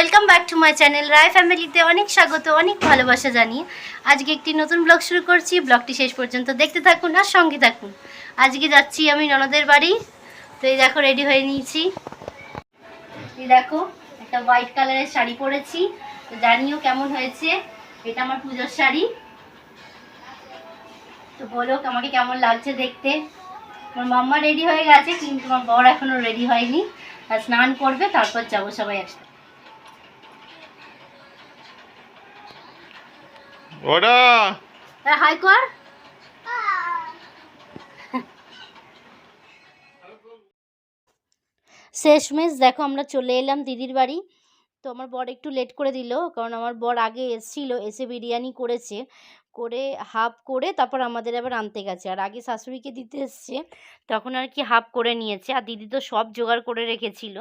Welcome back to my channel Roy ফ্যামিলিতে অনেক স্বাগত, অনেক ভালোবাসা জানিয়ে আজকে একটি নতুন ব্লগ শুরু করছি। ব্লগটি শেষ পর্যন্ত দেখতে থাকুন আর সঙ্গে থাকুন। আজকে যাচ্ছি আমি ননদের বাড়ি। তো এই দেখো রেডি হয়ে নিয়েছি। এই দেখো, একটা হোয়াইট কালারের শাড়ি পরেছি। তো জানিও কেমন হয়েছে, এটা আমার পুজোর শাড়ি। তো বলো, আমাকে কেমন লাগছে দেখতে? আমার মাম্মা রেডি হয়ে গেছে, কিন্তু আমার বর এখনও রেডি হয়নি। আর স্নান করবে, তারপর যাব সবাই একসাথে। ওরা হাই কর। শেষমেশ দেখো আমরা চলে এলাম দিদির বাড়ি। তো আমার বর একটু লেট করে দিল কারণ আমার বর আগে এসছিল এসে বিরিয়ানি করেছে। করে হাফ করে তারপর আমাদের আবার আনতে গেছে। আর আগে শাশুড়িকে দিতে এসছে তখন আর কি হাফ করে নিয়েছে। আর দিদি তো সব জোগাড় করে রেখেছিল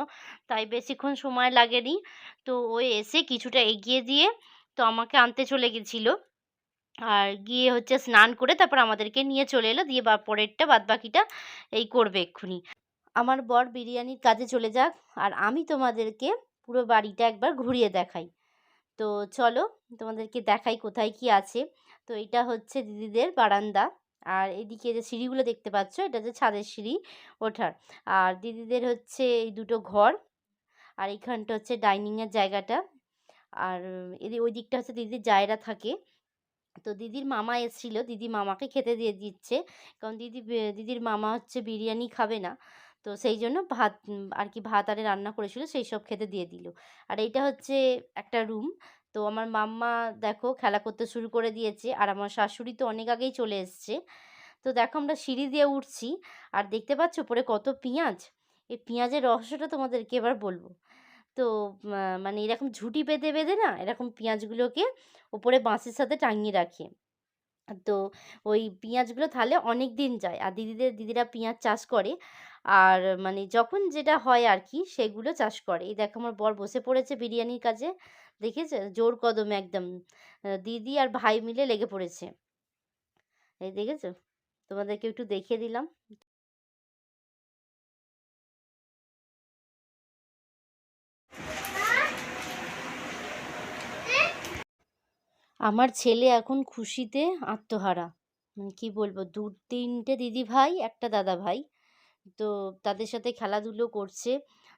তাই বেশিক্ষণ সময় লাগেনি। তো ও এসে কিছুটা এগিয়ে দিয়ে তো আমাকে আনতে চলে গেছিল। আর গিয়ে হচ্ছে স্নান করে তারপর আমাদেরকে নিয়ে চলে এলো। দিয়ে বা পরেরটা বাদ বাকিটা এই করবে এক্ষুনি। আমার বর বিরিয়ানির কাজে চলে যাক আর আমি তোমাদেরকে পুরো বাড়িটা একবার ঘুরিয়ে দেখাই। তো চলো তোমাদেরকে দেখাই কোথায় কি আছে। তো এটা হচ্ছে দিদিদের বারান্দা। আর এদিকে যে সিঁড়িগুলো দেখতে পাচ্ছ, এটা হচ্ছে ছাদের সিঁড়ি ওঠার। আর দিদিদের হচ্ছে এই দুটো ঘর। আর এইখানটা হচ্ছে ডাইনিংয়ের জায়গাটা। আর এদি, ওই দিকটা হচ্ছে দিদির জায়গা থাকে। তো দিদির মামা এসেছিল। দিদি মামাকে খেতে দিয়ে দিচ্ছে। কারণ দিদি দিদির মামা হচ্ছে বিরিয়ানি খাবে না। তো সেই জন্য ভাত আর কি ভাত আরে রান্না করেছিল, সেই সব খেতে দিয়ে দিল। আর এইটা হচ্ছে একটা রুম। তো আমার মাম্মা দেখো খেলা করতে শুরু করে দিয়েছে। আর আমার শাশুড়ি তো অনেক আগেই চলে এসছে। তো দেখো আমরা সিঁড়ি দিয়ে উঠছি। আর দেখতে পাচ্ছ উপরে কত পেঁয়াজ? এই পেঁয়াজের রহস্যটা তোমাদেরকে এবার বলব। তো মানে এরকম ঝুঁটি বেঁধে বেঁধে না এরকম পেঁয়াজগুলোকে ওপরে বাঁশের সাথে টাঙিয়ে রাখে। তো ওই পেঁয়াজগুলো তাহলে অনেক দিন যায় আর দিদিদের, দিদিরা পেঁয়াজ চাষ করে। আর মানে যখন যেটা হয় আর কি সেগুলো চাষ করে। এই দেখো আমার বর বসে পড়েছে বিরিয়ানির কাজে, দেখেছে? জোর কদমে একদম। দিদি আর ভাই মিলে লেগে পড়েছে। এই দেখেছ? তোমাদেরকে একটু দেখিয়ে দিলাম। আমার ছেলে এখন খুশিতে আত্মহারা। মানে কি বলব, দু, তিনটে দিদি ভাই, একটা দাদা ভাই। তো তাদের সাথে খেলাধুলো করছে।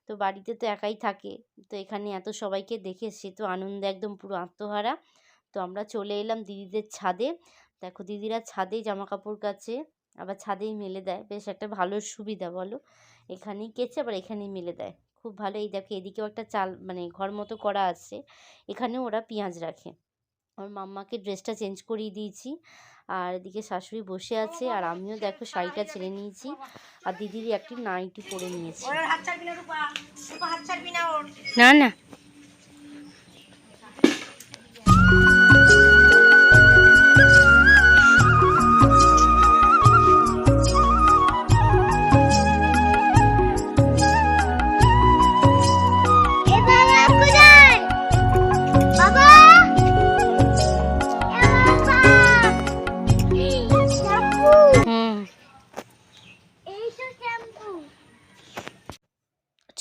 তো বাড়িতে তো একাই থাকে। তো এখানে এত সবাইকে দেখে সে তো আনন্দে একদম পুরো আত্মহারা। তো আমরা চলে এলাম দিদিদের ছাদে। দেখো দিদিরা ছাদেই জামা কাপড় কাছে আবার ছাদেই মেলে দেয়। বেশ একটা ভালো সুবিধা বলো। এখানেই কেচে, আবার এখানেই মেলে দেয়। খুব ভালো। এই দেখো এদিকেও একটা চাল মানে ঘর মতো করা আছে। এখানেও ওরা পেঁয়াজ রাখে। আমার মাম্মাকে ড্রেসটা চেঞ্জ করিয়ে দিয়েছি। আর এদিকে শাশুড়ি বসে আছে আর আমিও দেখো শাড়িটা ছেড়ে নিয়েছি। আর দিদির একটি নাইটি পরে নিয়েছি। না না।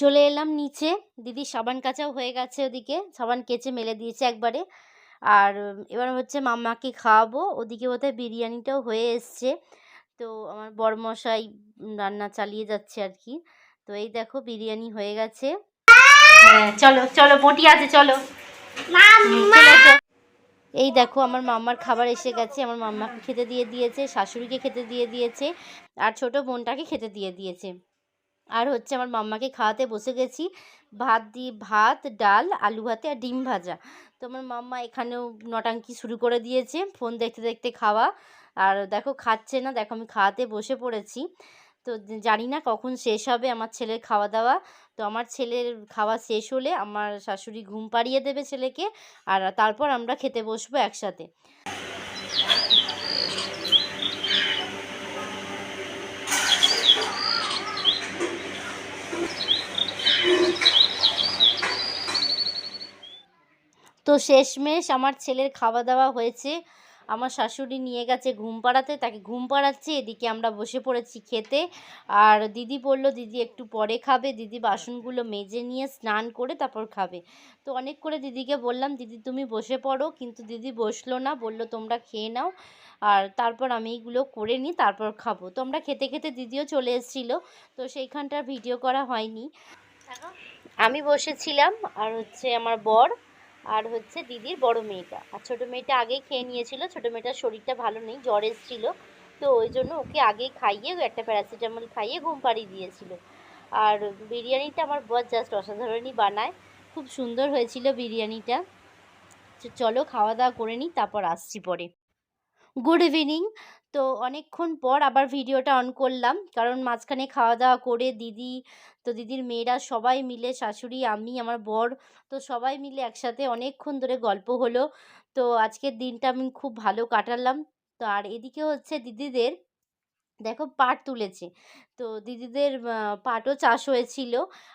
চলে এলাম নিচে। দিদি সাবান কাচাও হয়ে গেছে ওদিকে সাবান কেচে মেলে দিয়েছে একবারে। আর এবার হচ্ছে মাম্মাকে খাওয়াবো ওদিকে বোধহয় বিরিয়ানিটাও হয়ে এসছে। তো আমার বড়মশাই উম, রান্না চালিয়ে যাচ্ছে আর কি তো এই দেখো বিরিয়ানি হয়ে গেছে। হ্যাঁ চলো চলো বটি আছে চলে। এই দেখো আমার মাম্মার খাবার এসে গেছে। আমার মাম্মাকে খেতে দিয়ে দিয়েছে শাশুড়িকে খেতে দিয়ে দিয়েছে আর ছোট বোনটাকে খেতে দিয়ে দিয়েছে। আর হচ্ছে আমার মাম্মাকে খাওয়াতে বসে গেছি। ভাত দিয়ে ভাত, ডাল, আলু ভাতে আর ডিম ভাজা। তো আমার মাম্মা এখানেও নটাঙ্কি শুরু করে দিয়েছে ফোন দেখতে দেখতে খাওয়া। আর দেখো খাচ্ছে না, দেখো আমি খাওয়াতে বসে পড়েছি। তো জানি না কখন শেষ হবে আমার ছেলের খাওয়া দাওয়া। তো আমার ছেলের খাওয়া শেষ হলে আমার শাশুড়ি ঘুম পাড়িয়ে দেবে ছেলেকে। আর তারপর আমরা খেতে বসবো একসাথে। তো শেষমেশ আমার ছেলের খাওয়া দাওয়া হয়েছে। আমার শাশুড়ি নিয়ে গেছে ঘুম পাড়াতে, তাকে ঘুম পাড়াচ্ছে, এদিকে আমরা বসে পড়েছি খেতে। আর দিদি বলল, দিদি একটু পরে খাবে। দিদি বাসনগুলো মেজে নিয়ে স্নান করে তারপর খাবে। তো অনেক করে দিদিকে বললাম, দিদি তুমি বসে পড়ো। কিন্তু দিদি বসল না, বলল, তোমরা খেয়ে নাও। আর তারপর আমি এইগুলো করে নিই, তারপর খাব। তো আমরা খেতে খেতে দিদিও চলে এসেছিল। তো সেইখানটার ভিডিও করা হয়নি। আমি বসেছিলাম, আর হচ্ছে আমার বর আর হচ্ছে দিদির বড় মেয়েটা। আর ছোটো মেয়েটা আগেই খেয়ে নিয়েছিল, ছোটো মেয়েটার শরীরটা ভালো নেই, জ্বর এসেছিল। তো ওই জন্য ওকে আগেই খাইয়ে একটা প্যারাসিটামল খাইয়ে ঘুম পাড়িয়ে দিয়েছিল। আর বিরিয়ানিটা আমার বর জাস্ট অসাধারণই বানায়। খুব সুন্দর হয়েছিল বিরিয়ানিটা। চলো খাওয়া দাওয়া করে নিই, তারপর আসছি পরে। গুড ইভিনিং তো অনেকক্ষণ পর আবার ভিডিওটা অন করলাম। কারণ মাঝখানে খাওয়া দাওয়া করে দিদি, তো দিদির মেয়েরা সবাই মিলে, শাশুড়ি, আমি, আমার বর, তো সবাই মিলে একসাথে অনেকক্ষণ ধরে গল্প হলো। তো আজকের দিনটা আমি খুব ভালো কাটালাম। তো আর এদিকে হচ্ছে দিদিদের দেখো পাট তুলেছে। তো দিদিদের পাটও চাষ হয়েছিল।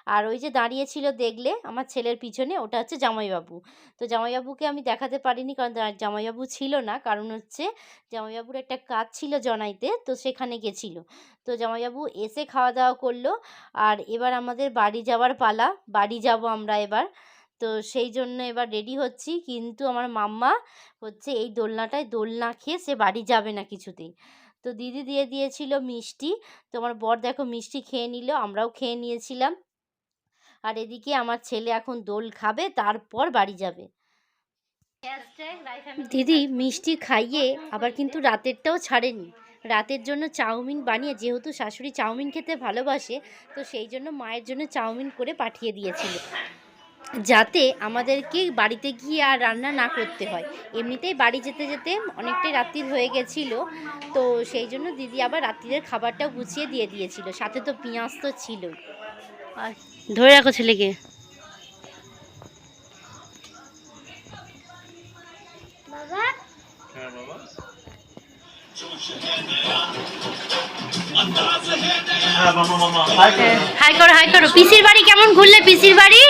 আর ওই যে দাঁড়িয়েছিল দেখলে আমার ছেলের পিছনে, ওটা হচ্ছে জামাইবাবু। তো জামাইবাবুকে আমি দেখাতে পারিনি কারণ জামাইবাবু ছিল না। কারণ হচ্ছে জামাইবাবুর একটা কাজ ছিল জনাইতে, তো সেখানে গেছিল। তো জামাইবাবু এসে খাওয়া দাওয়া করল। আর এবার আমাদের বাড়ি যাওয়ার পালা, বাড়ি যাব আমরা এবার। তো সেই জন্য এবার রেডি হচ্ছি। কিন্তু আমার মাম্মা হচ্ছে এই দোলনাটায় দোলনা খেয়ে সে বাড়ি যাবে না কিছুতেই। তো দিদি দিয়ে দিয়েছিল মিষ্টি। তো আমার বর দেখো মিষ্টি খেয়ে নিল, আমরাও খেয়ে নিয়েছিলাম। আর এদিকে আমার ছেলে এখন দোল খাবে, তারপর বাড়ি যাবে। দিদি মিষ্টি খাইয়ে আবার কিন্তু রাতেরটাও ছাড়েনি। রাতের জন্য চাউমিন বানিয়ে, যেহেতু শাশুড়ি চাউমিন খেতে ভালোবাসে, তো সেই জন্য মায়ের জন্য চাউমিন করে পাঠিয়ে দিয়েছিল। যাতে আমাদেরকে বাড়িতে গিয়ে আর রান্না না করতে হয়। এমনিতেই বাড়ি যেতে যেতে অনেকটাই রাত্রির হয়ে গেছিল। তো সেই জন্য দিদি আবার রাত্রিরের খাবারটাও গুছিয়ে দিয়ে দিয়েছিল। সাথে তো পেঁয়াজ তো ছিলই। আর ধরে রাখো ছেলেকে। বাবা? হ্যাঁ মামা হাই করো করো। পিসির বাড়ি কেমন ঘুরলে, পিসির বাড়ি?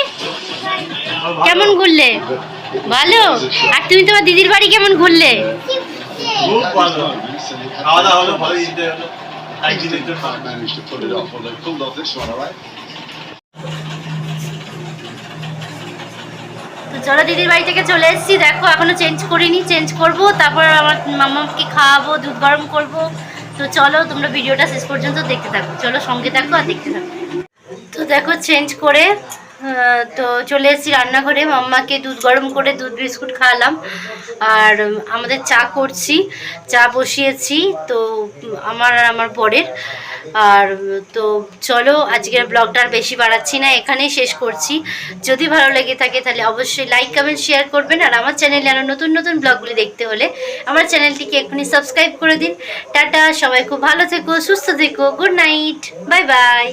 কেমন ঘুরলে? ভালো। আর তুমি তোমার দিদির বাড়ি কেমন ঘুরলে? চলো, দিদির বাড়ি থেকে চলে এসেছি। দেখো, এখনও চেঞ্জ করিনি চেঞ্জ করব। তারপর আমার মামাকে খাওয়াবো, দুধ গরম করব। তো চলো, তোমরা ভিডিওটা শেষ পর্যন্ত দেখতে থাকো। চলো, সঙ্গে থাকো আর দেখতে থাকো। তো দেখো চেঞ্জ করে তো চলে এসেছি রান্নাঘরে। মাম্মাকে দুধ গরম করে দুধ বিস্কুট খাওয়ালাম। আর আমাদের চা করছি, চা বসিয়েছি, তো আমার আর আমার বরের। আর তো চলো, আজকের ব্লগটা আর বেশি বাড়াচ্ছি না, এখানেই শেষ করছি। যদি ভালো লেগে থাকে তাহলে অবশ্যই লাইক, কমেন্ট, শেয়ার করবেন। আর আমার চ্যানেলে আরও নতুন নতুন ব্লগগুলি দেখতে হলে আমার চ্যানেলটিকে এক্ষুনি সাবস্ক্রাইব করে দিন। টাটা, সবাই খুব ভালো থেকো, সুস্থ থেকো, গুড নাইট, বাই বাই।